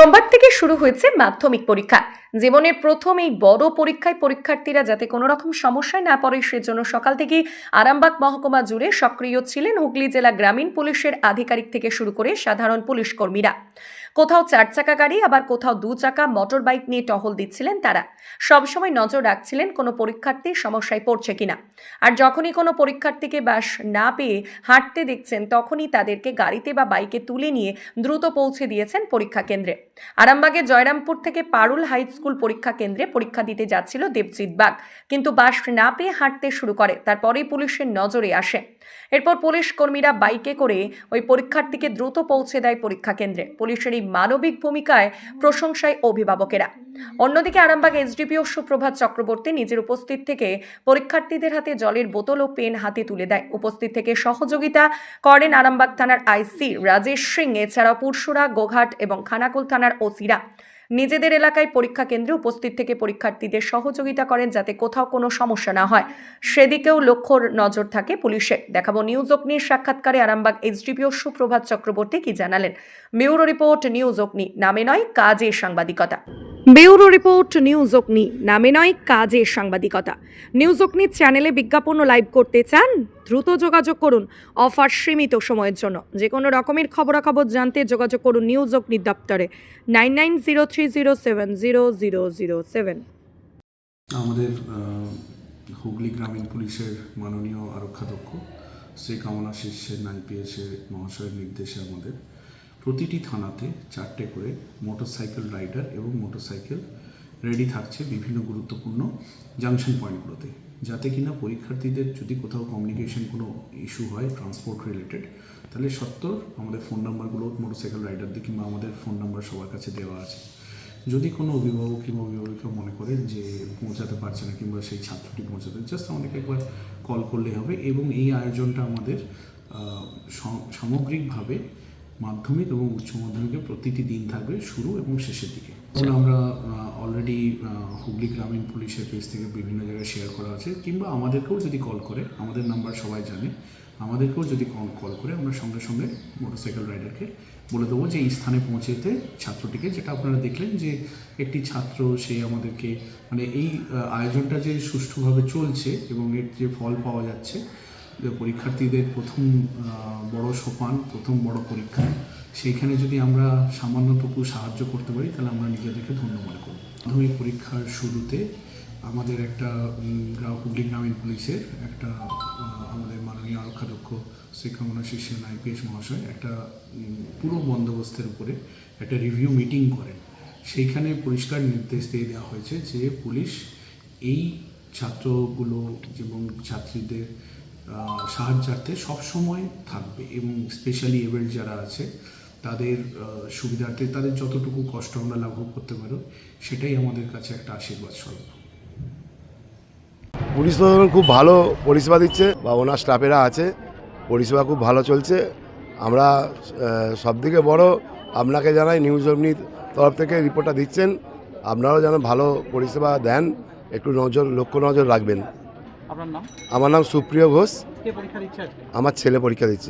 সোমবার থেকে শুরু হয়েছে মাধ্যমিক পরীক্ষা। জীবনের প্রথম এই বড় পরীক্ষায় পরীক্ষার্থীরা যাতে কোনো রকম সমস্যায় না পড়ে, সেজন্য সকাল থেকে আরামবাগ মহকুমা জুড়ে সক্রিয় ছিলেন হুগলি জেলা গ্রামীণ পুলিশের আধিকারিক থেকে শুরু করে সাধারণ পুলিশ কর্মীরা। কোথাও চার চাকা গাড়ি, আবার কোথাও দু চাকা মোটর বাইক নিয়ে টহল দিচ্ছিলেন তারা। সবসময় নজর রাখছিলেন কোনো পরীক্ষার্থী সমস্যায় পড়ছে কিনা। আর যখনই কোনো পরীক্ষার্থীকে বাস না পেয়ে হাঁটতে দেখছেন, তখনই তাদেরকে গাড়িতে বা বাইকে তুলে নিয়ে দ্রুত পৌঁছে দিয়েছেন পরীক্ষা কেন্দ্রে। আরামবাগে জয়রামপুর থেকে পারুল হাই স্কুল পরীক্ষা কেন্দ্রে পরীক্ষা দিতে যাচ্ছিল দেবজিৎ বাগ। কিন্তু বাস না পেয়ে হাঁটতে শুরু করে, তারপরেই পুলিশের নজরে আসে। এরপর পুলিশ কর্মীরা বাইকে করে ওই পরীক্ষার্থীকে দ্রুত পৌঁছে দেয় পরীক্ষা কেন্দ্রে। পুলিশের এই মানবিক ভূমিকায় প্রশংসায় অভিভাবকেরা। অন্যদিকে আরামবাগ এসডিপিও সুপ্রভাত চক্রবর্তী নিজের উপস্থিত থেকে পরীক্ষার্থীদের হাতে জলের বোতল ও পেন হাতে তুলে দেয়। উপস্থিত থেকে সহযোগিতা করেন আরামবাগ থানার আইসি রাজেশ সিং, এছাড়াও পুরসুরা গোঘাট এবং খানাকুল থানার ওসিরা। নিজেদের এলাকায় পরীক্ষা কেন্দ্রে উপস্থিত থেকে পরীক্ষার্থীদের সহযোগিতা করেন যাতে কোথাও কোনো সমস্যা না হয়। সেদিকেও লক্ষ্য নজর থাকে পুলিশের দেখাবো নিউজ অগ্নির সাক্ষাৎকারে আরামবাগ এইচডিপিও সুপ্রভাত চক্রবর্তী কি জানালেন। ব্যুরো রিপোর্ট, নিউজ অগ্নি, নামে নয়, কাজে সাংবাদিকতা। ব্যুরো রিপোর্ট, নিউজ অগ্নি, নামে নয়, কাজে সাংবাদিকতা। নিউজ অগ্নি চ্যানেলে বিজ্ঞাপন লাইভ করতে চান দ্রুত যোগাযোগ করুন অফার সীমিত সময়ের জন্য। যে কোনো রকমের খবরাখবর জানতে যোগাযোগ করুন নিউজ অগ্নি দপ্তরে, nine nine zero three seven আমাদের হুগলি গ্রামীণ পুলিশের মাননীয় আরক্ষাধ্যক্ষ শ্রী কামনা শীর্ষের আইপিএসের মহাশয়ের নির্দেশে আমাদের প্রতিটি থানাতে চারটে করে মোটরসাইকেল রাইডার এবং মোটরসাইকেল রেডি থাকছে বিভিন্ন গুরুত্বপূর্ণ জাংশন পয়েন্টগুলোতে যাতে কিনা পরীক্ষার্থীদের যদি কোথাও কমিউনিকেশন কোনো ইস্যু হয় ট্রান্সপোর্ট রিলেটেড তাহলে সত্তর আমাদের ফোন নাম্বারগুলো মোটরসাইকেল রাইডারদের কিংবা আমাদের ফোন নাম্বার সবার কাছে দেওয়া আছে। যদি কোনো অভিভাবক কিংবা অভিভাবিকা মনে করেন যে পৌঁছাতে পারছে না কিংবা সেই ছাত্রটি পৌঁছাতে জাস্ট আমাদেরকে একবার কল করলেই হবে এবং এই আয়োজনটা আমাদের সামগ্রিকভাবে মাধ্যমিক এবং উচ্চ মাধ্যমিকের প্রতিটি দিন থাকবে শুরু এবং শেষের দিকে। যেমন আমরা অলরেডি হুগলি গ্রামীণ পুলিশের পেজ থেকে বিভিন্ন জায়গায় শেয়ার করা আছে, কিংবা আমাদেরকেও যদি কল করে, আমাদের নাম্বার সবাই জানে, আমাদেরকেও যদি কল করে, আমরা সঙ্গে সঙ্গে মোটরসাইকেল রাইডারকে বলে দেবো যে, এই স্থানে পৌঁছেতে ছাত্রটিকে, যেটা আপনারা দেখলেন যে, একটি ছাত্র, সে আমাদেরকে মানে এই আয়োজনটা যে সুষ্ঠুভাবে চলছে এবং এর যে ফল পাওয়া যাচ্ছে পরীক্ষার্থীদের প্রথম বড় সোপান, প্রথম বড় পরীক্ষা সেইখানে যদি আমরা সামান্যটুকু সাহায্য করতে পারি, তাহলে আমরা নিজেদেরকে ধন্য মনে করব। মাধ্যমিক পরীক্ষার শুরুতে আমাদের একটা হুগলি গ্রামীণ পুলিশের একটা আমাদের মাননীয় আরক্ষাধ্যক্ষ শ্রী কামনা শীর্ষেন আইপিএস মহাশয় একটা পুরো বন্দোবস্তের উপরে একটা রিভিউ মিটিং করেন। সেইখানে পরিষ্কার নির্দেশ দিয়ে দেওয়া হয়েছে যে পুলিশ এই ছাত্রগুলো এবং ছাত্রীদের সাহায্যার্থে সবসময় থাকবে এবং স্পেশালি এবেল্ট যারা আছে তাদের সুবিধার্থে তাদের যতটুকু কষ্ট আমরা লাঘব করতে পারো সেটাই আমাদের কাছে একটা আশীর্বাদ স্বরূপ। পুলিশ প্রশাসন খুব ভালো পরিষেবা দিচ্ছে বা ওনার স্টাফেরা আছে পরিষেবা খুব ভালো চলছে। আমরা সব থেকে বড় আপনাকে জানাই নিউজ অগ্নির তরফ থেকে রিপোর্টটা দিচ্ছেন। আপনারাও যেন ভালো পরিষেবা দেন একটু নজর লক্ষ্য নজর রাখবেন। আমার নাম সুপ্রিয় ঘোষ। দিচ্ছে আমার ছেলে পরীক্ষা দিচ্ছে।